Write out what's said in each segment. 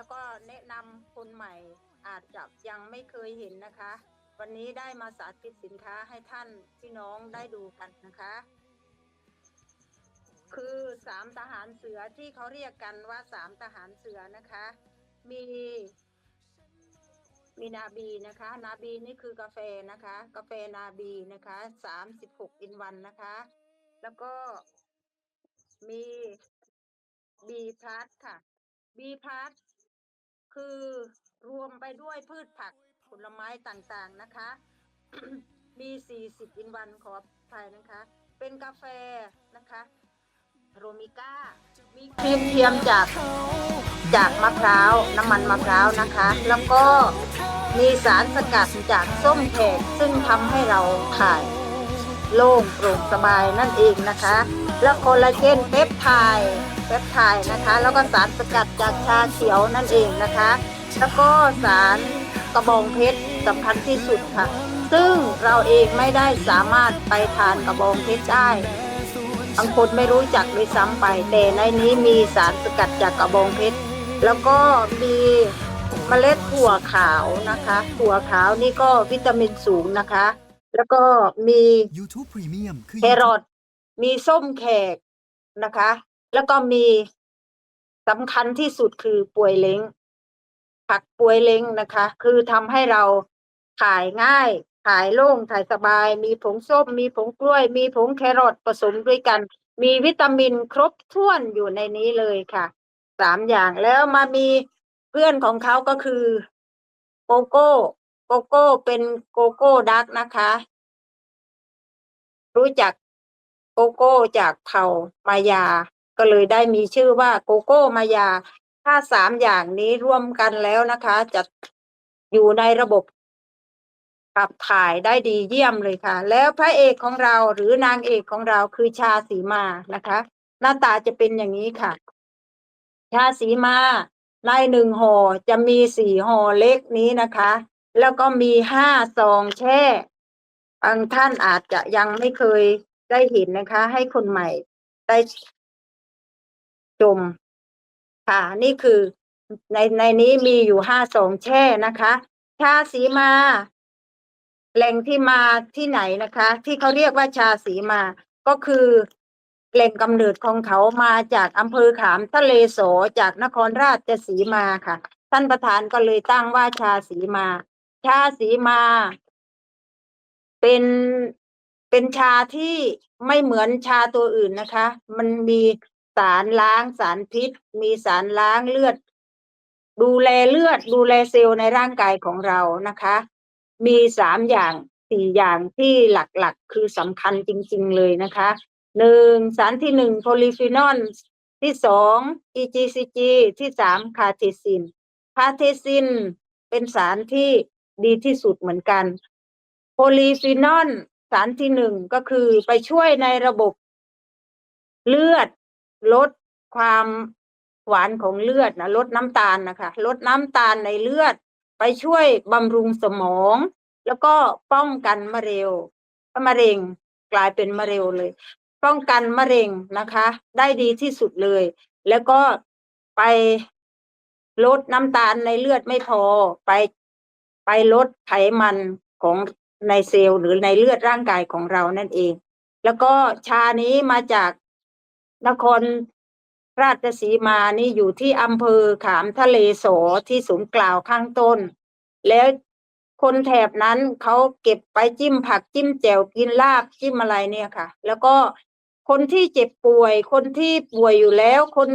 แล้วก็แนะนำคนใหม่อาจจะยังไม่เคยเห็นนะคะ วันนี้ได้มาสาธิตสินค้าให้ท่านพี่น้องได้ดูกันนะคะ คือสามทหารเสือที่เขาเรียกกันว่าสามทหารเสือนะคะ มีมีนาบีนะคะ นาบีนี่คือกาแฟนะคะ กาแฟนาบีนะคะสามสิบหกอินวันนะคะ แล้วก็มีบีพัทค่ะบีพัท คือรวมไปด้วยพืชผักผลไม้ต่างๆนะคะ มีสี่สิบอินวันขออภัยนะคะ เป็นกาแฟนะคะโรมิก้า มีครีมเทียมจากจากมะพร้าว น้ำมันมะพร้าวนะคะ แล้วก็มีสารสกัดจากส้มแขกซึ่งทำให้เราถ่ายโล่งโปร่งสบายนั่นเองนะคะ แล้วโคลลาเจนเปปไทด์เปปไทด์นะคะ แล้วก็สารสกัดจากชาเขียวนั่นเองนะคะ แล้วก็สารกระบองเพชรสำคัญที่สุดค่ะ ซึ่งเราเองไม่ได้สามารถไปทานกระบองเพชรได้บางคนไม่รู้จักด้วยซ้ำไป แต่ในนี้มีสารสกัดจากกระบองเพชร แล้วก็มีเมล็ดถั่วขาวนะคะ ถั่วขาวนี่ก็วิตามินสูงนะคะ แล้วก็มี YouTube Premium คือแครอท มีส้มแขกนะคะ แล้วก็มีสำคัญที่สุดคือป่วยเล้ง ผักป่วยเล้งนะคะ คือทำให้เราถ่ายง่ายถ่ายโล่งถ่ายสบาย มีผงส้ม มีผงกล้วย มีผงแครอทผสมด้วยกัน มีวิตามินครบถ้วนอยู่ในนี้เลยค่ะสามอย่างแล้วมามีเพื่อนของเขาก็คือโกโก้โกโก้เป็นโกโก้ดักนะคะ รู้จัก โกโก้จากเผ่ามายา ก็เลยได้มีชื่อว่าโกโก้มายา ถ้าสามอย่างนี้ร่วมกันแล้วนะคะ จะอยู่ในระบบขับถ่ายได้ดีเยี่ยมเลยค่ะ แล้วพระเอกของเราหรือนางเอกของเราคือชาสีมานะคะ หน้าตาจะเป็นอย่างนี้ค่ะ ชาสีมาในหนึ่งห่อจะมีสี่ห่อเล็กนี้นะคะ แล้วก็มีห้าซองแช่บางท่านอาจจะยังไม่เคย ได้เห็นนะคะ ให้คนใหม่ได้ชมค่ะนี่คือในในนี้มีอยู่ห้าสองแช่นะคะชาสีมา แหล่งที่มาที่ไหนนะคะ ที่เขาเรียกว่าชาสีมา ก็คือแหล่งกำเนิดของเขามาจากอำเภอขามทะเลโสจากนครราชสีมาค่ะ ท่านประธานก็เลยตั้งว่าชาสีมา ชาสีมา เป็น เป็นชาที่ไม่เหมือนชาตัวอื่นนะคะ มันมีสารล้างสารพิษ มีสารล้างเลือด ดูแลเลือด ดูแลเซลล์ในร่างกายของเรานะคะ มีสามอย่างสี่อย่างที่หลักๆ คือสำคัญจริง ๆ เลยนะคะหนึ่งสารที่หนึ่งโพลีฟีนอลที่สอง EGCG ที่สามคาเทซิน คาเทซินเป็นสารที่ดีที่สุดเหมือนกัน โพลีฟีนอล สารที่หนึ่งก็คือไปช่วยในระบบเลือด ลดความหวานของเลือดนะลดน้ำตาลนะคะ ลดน้ำตาลในเลือด ไปช่วยบำรุงสมอง แล้วก็ป้องกันมะเร็วมะเร็งกลายเป็นมะเร็วเลย ป้องกันมะเร็งนะคะ ได้ดีที่สุดเลย แล้วก็ไปลดน้ำตาลในเลือดไม่พอ ไปไปลดไขมันของ ในเซลล์หรือในเลือดร่างกายของเรานั่นเอง แล้วก็ชานี้มาจากนครราชสีมานี่อยู่ที่อำเภอขามทะเลโสที่สูงกล่าวข้างต้น แล้วคนแถบนั้นเขาเก็บไปจิ้มผักจิ้มแจ่วกินลาบจิ้มอะไรเนี่ยค่ะ แล้วก็คนที่เจ็บป่วย คนที่ป่วยอยู่แล้ว คน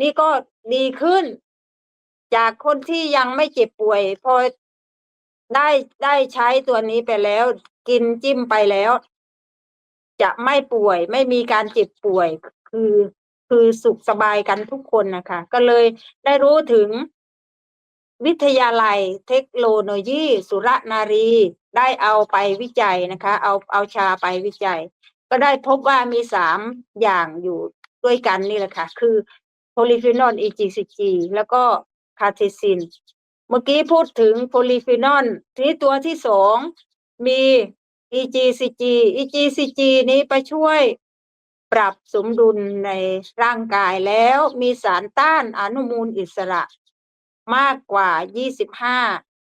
นี่ก็ดีขึ้น จากคนที่ยังไม่เจ็บป่วย พอ ได้ได้ใช้ตัวนี้ไปแล้ว กินจิ้มไปแล้ว จะไม่ป่วย ไม่มีการเจ็บป่วย คือคือสุขสบายกันทุกคนนะคะ ก็เลยได้รู้ถึงวิทยาลัยเทคโนโลยีสุรนารี ได้เอาไปวิจัยนะคะ เอาเอาชาไปวิจัย ก็ได้พบว่ามีสามอย่างอยู่ด้วยกันนี่แหละค่ะ คือโพลีฟีนอล EGCG แล้วก็คาเทซิน เมื่อกี้พูดถึงโพลีฟีนอลทีนี้ตัวที่สองมี EGCG EGCG นี้ไปช่วยปรับสมดุลในร่างกายแล้วมีสารต้านอนุมูลอิสระมากกว่า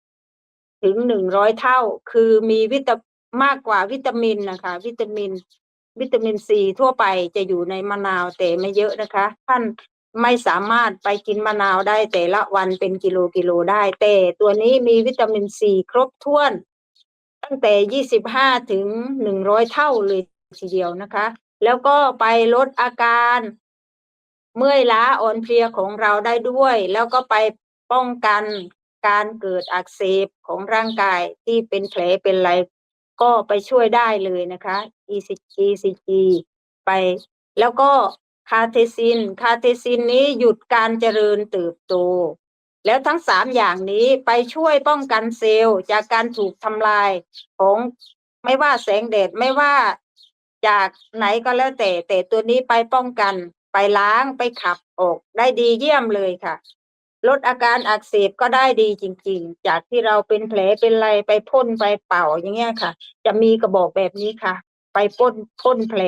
25 ถึง 100 เท่า คือมีวิตามากกว่าวิตามินนะคะ วิตามิน วิตามินซีทั่วไปจะอยู่ในมะนาวแต่ไม่เยอะนะคะ ท่าน ไม่สามารถไปกินมะนาวได้แต่ละวันเป็นกิโลกิโลได้ แต่ตัวนี้มีวิตามินซีครบถ้วน ตั้งแต่25ถึง100เท่าเลยทีเดียวนะคะ แล้วก็ไปลดอาการ เมื่อยล้าอ่อนเพลียของเราได้ด้วย แล้วก็ไปป้องกันการเกิดอักเสบของร่างกายที่เป็นแผลเป็นไรก็ไปช่วยได้เลยนะคะ ECG ECG ไปแล้วก็ คาเทซิน คาเทซินนี้หยุดการเจริญเติบโต แล้วทั้งสามอย่างนี้ไปช่วยป้องกันเซลล์จากการถูกทำลายของไม่ว่าแสงแดดไม่ว่าจากไหนก็แล้วแต่ แต่ตัวนี้ไปป้องกัน ไปล้างไปขับออกได้ดีเยี่ยมเลยค่ะ ลดอาการอักเสบก็ได้ดีจริง ๆ จากที่เราเป็นแผลเป็นไรไปพ่นไปเป่าอย่างเงี้ยค่ะ จะมีกระบอกแบบนี้ค่ะ ไปพ่นพ่นแผล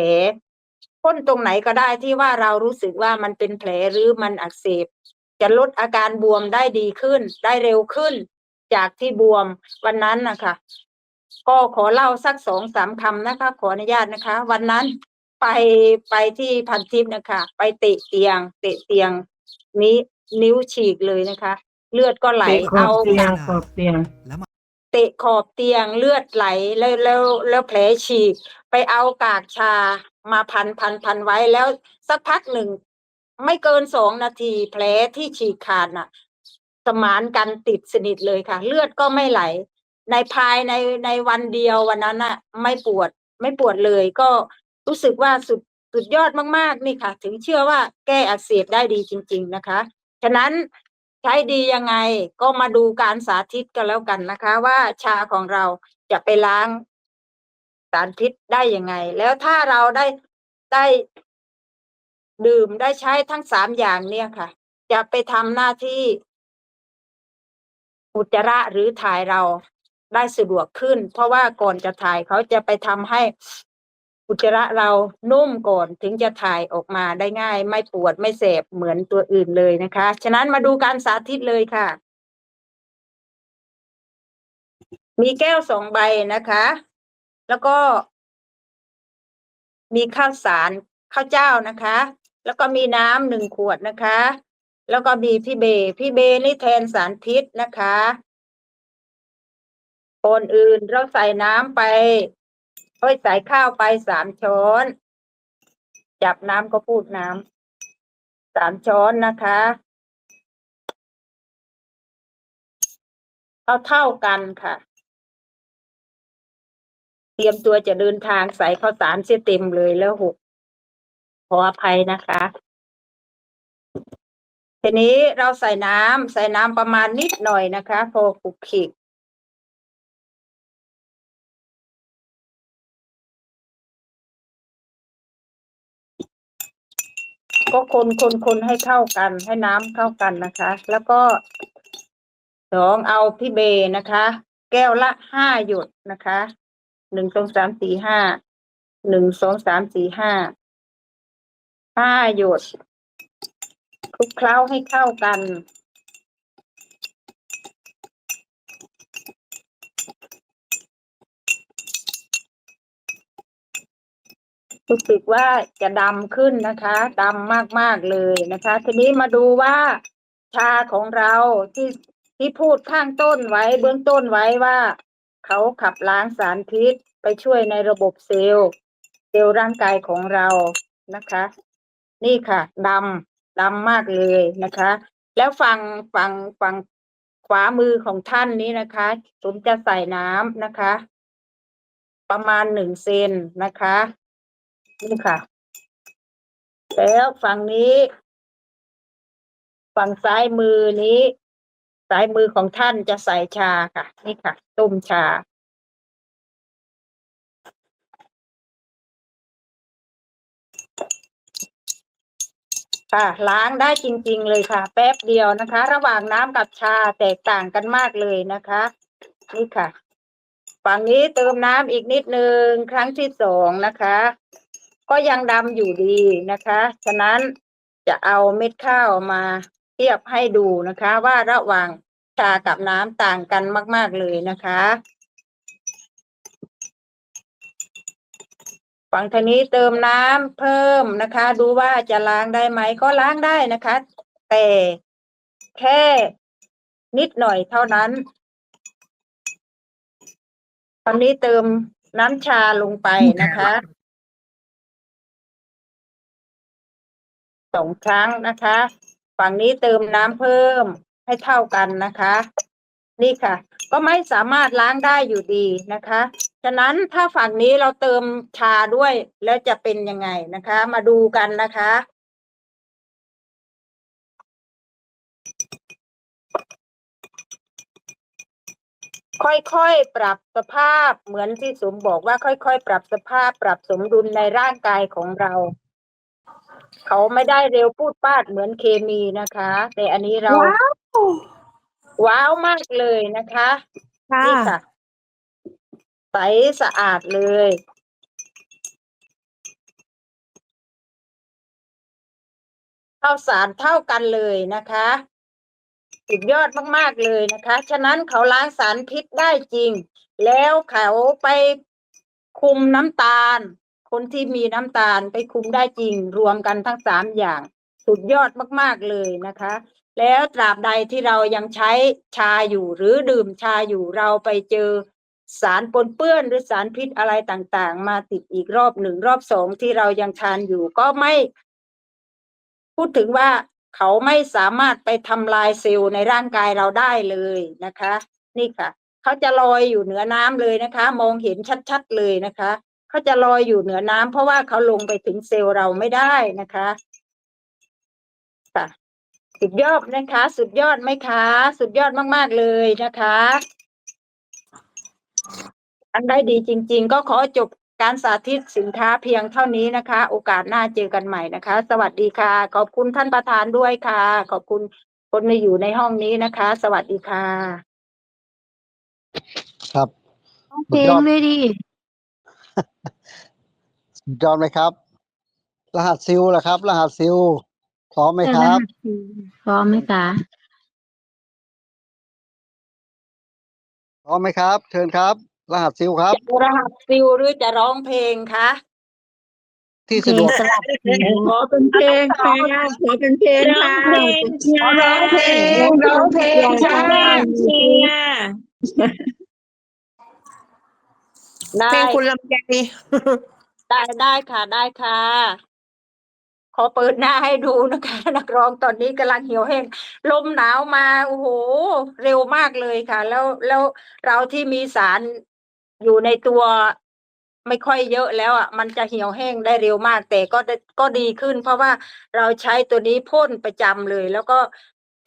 พ่นตรงไหนก็ได้ที่ว่าเรารู้สึกว่ามันเป็นแผลหรือมันอักเสบ จะลดอาการบวมได้ดีขึ้น ได้เร็วขึ้น จากที่บวมวันนั้นนะคะก็ขอเล่าสักสองสามคำนะคะ ขออนุญาตนะคะ วันนั้นไปไปที่พันทิพย์นะคะ ไปเตะเตียง เตะเตียง นี้นิ้วฉีกเลยนะคะ เลือดก็ไหลเตะขอเอาบเตียงขอบเตียงเตะขอบเตียงเลือดไหลแล้วแล้วแล้วแผลฉีก ไปเอากากชา มาพันพันพันไว้แล้วสักพักหนึ่ง ไม่เกินสองนาทีแผลที่ฉีกขาดน่ะ สมานกันติดสนิทเลยค่ะ เลือดก็ไม่ไหล ในภายในในวันเดียววันนั้นน่ะ ไม่ปวดไม่ปวดเลยก็รู้สึกว่าสุดสุดยอดมากๆนี่ค่ะ ถึงเชื่อว่าแก้อักเสบได้ดีจริง ๆนะคะ ฉะนั้นใช้ดียังไงก็มาดูการสาธิตกันแล้วกันนะคะ ว่าชาของเราจะไปล้าง สารพิษได้ยังไง แล้วถ้าเราได้ได้ดื่มได้ใช้ทั้งสามอย่างเนี่ยค่ะ จะไปทำหน้าที่ อุจจาระหรือถ่ายเราได้สะดวกขึ้น เพราะว่าก่อนจะถ่ายเขาจะไปทำให้อุจจาระเรานุ่มก่อนถึงจะถ่ายออกมาได้ง่าย ไม่ปวดไม่แสบเหมือนตัวอื่นเลยนะคะ ฉะนั้นมาดูการสาธิตเลยค่ะ มีแก้วสองใบนะคะ แล้วก็ มีข้าวสารข้าวเจ้านะคะ แล้วก็มีน้ำหนึ่งขวดนะคะ แล้วก็มีพี่เบพี่เบนี่แทนสารพิษนะคะก่อนอื่นเราใส่น้ำไปเอ้ยใส่ข้าวไปสามช้อน จับน้ำก็พูดน้ำสามช้อนนะคะเอาเท่ากันค่ะ เตรียมตัวจะเดินทางใส่ข้าวสารเสียเต็มเลยแล้วหกขออภัยนะคะทีนี้เราใส่น้ำใส่น้ำประมาณนิดหน่อยนะคะ พอคลุกคิกก็คนคนคนให้เข้ากัน ให้น้ำเข้ากันนะคะ แล้วก็สองเอาพี่เบนะคะ แก้วละห้าหยดนะคะ หนึ่งสองสามสี่ห้าหนึ่งสองสามสี่ห้าห้าหยดคลุกเคล้าให้เข้ากัน รู้สึกว่าจะดำขึ้นนะคะดำมากๆเลยนะคะ ทีนี้มาดูว่าชาของเราที่ที่พูดข้างต้นไว้เบื้องต้นไว้ว่า เขาขับล้างสารพิษไปช่วยในระบบเซลล์เซลล์ร่างกายของเรานะคะ นี่ค่ะดำดำมากเลยนะคะ แล้วฝั่งฝั่งฝั่งขวามือของท่านนี้นะคะผมจะใส่น้ำนะคะ ประมาณหนึ่งเซนนะคะนี่ค่ะ แล้วฝั่งนี้ ฝั่งซ้ายมือนี้ ซ้ายมือของท่านจะใส่ชาค่ะ นี่ค่ะ ต้มชา ค่ะล้างได้จริง ๆ เลยค่ะ แป๊บเดียวนะคะ ระหว่างน้ำกับชาแตกต่างกันมากเลยนะคะ นี่ค่ะ ฝั่งนี้เติมน้ำอีกนิดนึงครั้งที่สองนะคะ ก็ยังดำอยู่ดีนะคะ ฉะนั้นจะเอาเม็ดข้าวมา เทียบให้ดูนะคะ ว่าระหว่างชากับน้ำต่างกันมาก ๆ เลยนะคะ ฝั่งทางนี้เติมน้ำเพิ่มนะคะ ดูว่าจะล้างได้ไหมก็ล้างได้นะคะ แต่แค่นิดหน่อยเท่านั้นตอนนี้เติมน้ำชาลงไปนะคะสองครั้งนะคะ ฝั่งนี้เติมน้ำเพิ่มให้เท่ากันนะคะ นี่ค่ะ ก็ไม่สามารถล้างได้อยู่ดีนะคะ ฉะนั้นถ้าฝั่งนี้เราเติมชาด้วยแล้วจะเป็นยังไงนะคะ มาดูกันนะคะค่อยๆ ปรับสภาพเหมือนที่สมบอกว่าค่อยๆ ปรับสภาพปรับสมดุลในร่างกายของเรา เขาไม่ได้เร็วพูดปาดเหมือนเคมีนะคะ แต่อันนี้เราว้าวว้าวมากเลยนะคะค่ะนี่ค่ะ ใสสะอาดเลย ข้าวสารเท่ากันเลยนะคะสุดยอดมาก ๆ เลยนะคะ ฉะนั้นเขาล้างสารพิษได้จริง แล้วเขาไปคุมน้ำตาล คนที่มีน้ำตาลไปคุมได้จริง รวมกันทั้งสามอย่าง สุดยอดมากๆเลยนะคะ แล้วตราบใดที่เรายังใช้ชาอยู่หรือดื่มชาอยู่เราไปเจอสารปนเปื้อนหรือสารพิษอะไรต่างๆ มาติดอีกรอบหนึ่งรอบสองที่เรายังทานอยู่ก็ไม่ พูดถึงว่าเขาไม่สามารถไปทำลายเซลล์ในร่างกายเราได้เลยนะคะ นี่ค่ะ เขาจะลอยอยู่เหนือน้ำเลยนะคะ มองเห็นชัดๆเลยนะคะ เขาจะลอยอยู่เหนือน้ำเพราะว่าเขาลงไปถึงเซลล์เราไม่ได้นะคะค่ะสุดยอดนะคะ สุดยอดไหมคะ สุดยอดมากๆเลยนะคะอันได้ดีจริง ๆ ก็ขอจบการสาธิตสินค้าเพียงเท่านี้นะคะ โอกาสหน้าเจอกันใหม่นะคะ สวัสดีค่ะ ขอบคุณท่านประธานด้วยค่ะ ขอบคุณคนที่อยู่ในห้องนี้นะคะ สวัสดีค่ะ ครับ เพลงด้วยดิสุด ยอดไหมครับ รหัสซิลล่ะครับ รหัสซิลพร้อมไหมครับ พร้อมไหมคะพร้อมไหมครับ เชิญครับ รหัสซิลครับจะรหัสซิลหรือจะร้องเพลงคะที่เพลสะดงวกสลับขอเป็นเพลงค่ะขอเป็นเพลงค่ะร้องเพลงร้องเพลงค่ะเชียร์ ได้เพลงคุณลำไยได้ได้ค่ะได้ค่ะ ขอเปิดหน้าให้ดูนะคะ นักร้องตอนนี้กำลังเหี่ยวแห้งลมหนาวมาโอ้โห เร็วมากเลยค่ะ แล้วแล้วเราที่มีสารอยู่ในตัวไม่ค่อยเยอะแล้วอะมันจะเหี่ยวแห้งได้เร็วมาก แต่ก็ได้ก็ดีขึ้น เพราะว่าเราใช้ตัวนี้พ่นประจำเลย แล้วก็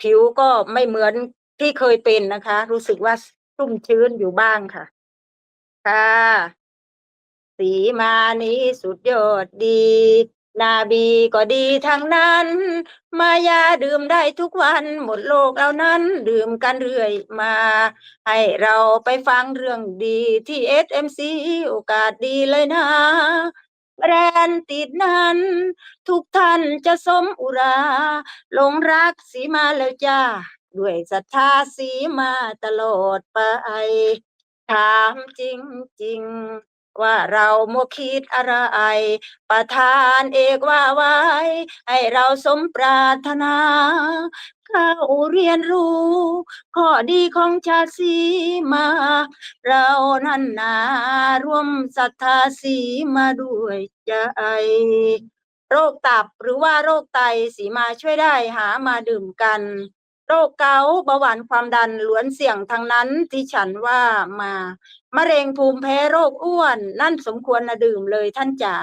ผิวก็ไม่เหมือนที่เคยเป็นนะคะ รู้สึกว่าชุ่มชื้นอยู่บ้างค่ะ ค่ะ สีมานี้สุดยอดดี นาบีก็ดีทั้งนั้น มายาดื่มได้ทุกวันหมดโลกแล้วนั้น ดื่มกันเรื่อยมา ให้เราไปฟังเรื่องดีที่ SMC โอกาสดีเลยนะแบรนด์ติดนั้น ทุกท่านจะสมอุราหลงรักสีมาแล้วจ้า ด้วยศรัทธาสีมาตลอดไป ถามจริงๆว่าเราโมคิดอะไร ประธานเอกว่าไว้ ให้เราสมปรารถนาเข้าเรียนรู้ ข้อดีของชาติสีมา เรานั่นนาร่วมศรัทธาสีมาด้วยใจ โรคตับหรือว่าโรคไตสีมาช่วยได้หามาดื่มกัน โรคเกาต์เบาหวานความดันล้วนเสี่ยงทั้งนั้นที่ฉันว่ามามะเร็งภูมิแพ้โรคอ้วน นั่นสมควรนะดื่มเลยท่านจ๋า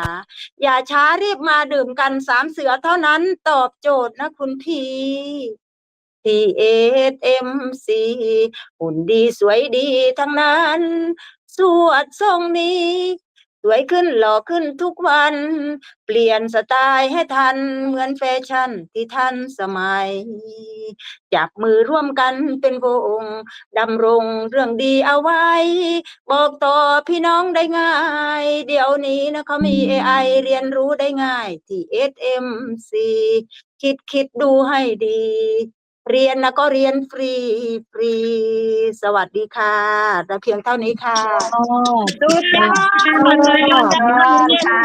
อย่าช้ารีบมาดื่มกันสามเสือเท่านั้นตอบโจทย์นะคุณพี่ TSMC หุ่นดีสวยดีทั้งนั้น สวดทรงนี้ วยขึ้นหล่อขึ้นทุกวัน เปลี่ยนสไตล์ให้ทันเหมือนแฟชั่นที่ทันสมัย จับมือร่วมกันเป็นวงดำรงเรื่องดีเอาไว้ บอกต่อพี่น้องได้ง่าย เดี๋ยวนี้นะเขามี AI เรียนรู้ได้ง่ายที่ SMC คิดคิดดูให้ดี เรียนนะก็เรียนฟรีฟรี สวัสดีค่ะแต่เพียงเท่านี้ค่ะสุดยอดเลยค่ะ